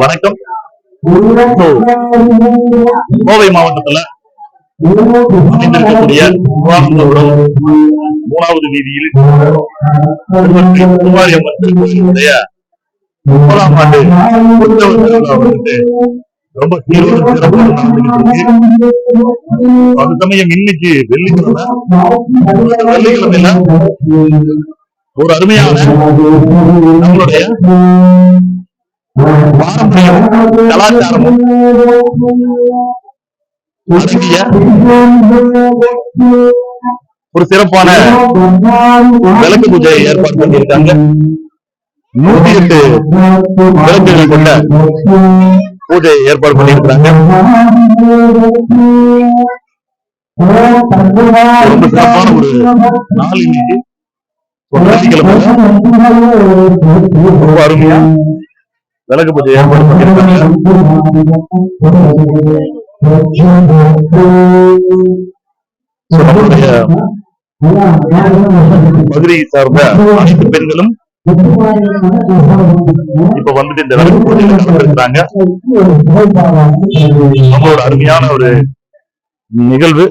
வணக்கம். கோவை மாவட்டத்துல அமைந்திருக்கக்கூடிய மூணாவது வீதியில் திருவற்றி திருவாரியம்மன் திருக்கோயிலுடைய முப்பதாம் ஆண்டு உற்சவ திருவிழா வந்துட்டு ரொம்ப அது சமயம் இன்னைக்கு வெள்ளிக்கிழமை. வெள்ளிக்கிழமையில ஒரு அருமையான நம்மளுடைய பாரம்பரியம் கலாச்சாரமும் அடங்கிய ஒரு சிறப்பான விளக்கு பூஜை ஏற்பாடு பண்ணியிருக்காங்க. நூத்தி எட்டு விளக்குகள் கொண்ட பூஜை ஏற்பாடு பண்ணியிருக்காங்க ரொம்ப சிறப்பான ஒரு நாள் இன்னைக்கு ஒரு அருமையா. விளக்கு பூஜை ஏற்பாடு பண்ணியிருக்காங்க. நம்மளுடைய மதுரையை சார்ந்த அனைத்து பெண்களும் இப்ப வந்துட்டு இந்த விளக்கு பூஜையில கலந்துருக்காங்க நம்மளோட அருமையான ஒரு நிகழ்வு.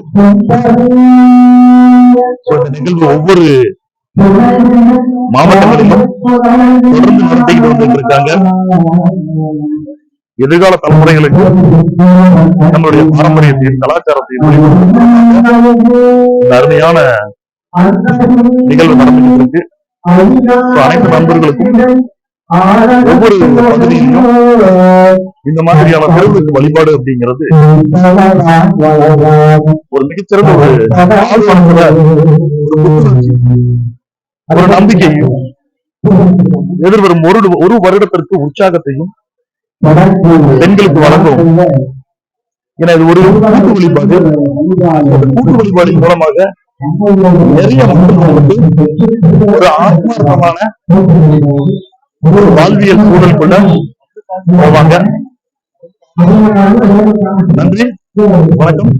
இந்த நிகழ்வு ஒவ்வொரு மாவட்டங்களிலும் தொடர்ந்து நடத்திக்கிட்டு வந்துட்டு இருக்காங்க எதிர்கால தலைமுறைகளுக்கு நம்மளுடைய பாரம்பரியத்தையும் கலாச்சாரத்தையும் அருமையான நிகழ்வு நடந்துகிட்டு இருக்கு அனைத்து நண்பர்களுக்கும் ஒவ்வொரு பகுதியிலும் இந்த மாதிரியான தெருவுக்கு வழிபாடு அப்படிங்கிறது ஒரு மிகச்சிறந்த ஒரு ஒரு புத்துணர்ச்சி, ஒரு நம்பிக்கையும் எதிர்வரும் ஒரு ஒரு வருடத்திற்கு உற்சாகத்தையும் பெண்களுக்கு வழங்கும் ஏன்னா இது ஒரு கூட்டு வழிபாடு. கூட்டு வழிபாடின் மூலமாக நிறைய மக்கள் வந்து ஒரு ஆத்மார்த்தமான ஒரு வாழ்வியல் சூழலுக்குள்ள போவாங்க நன்றி. வணக்கம்.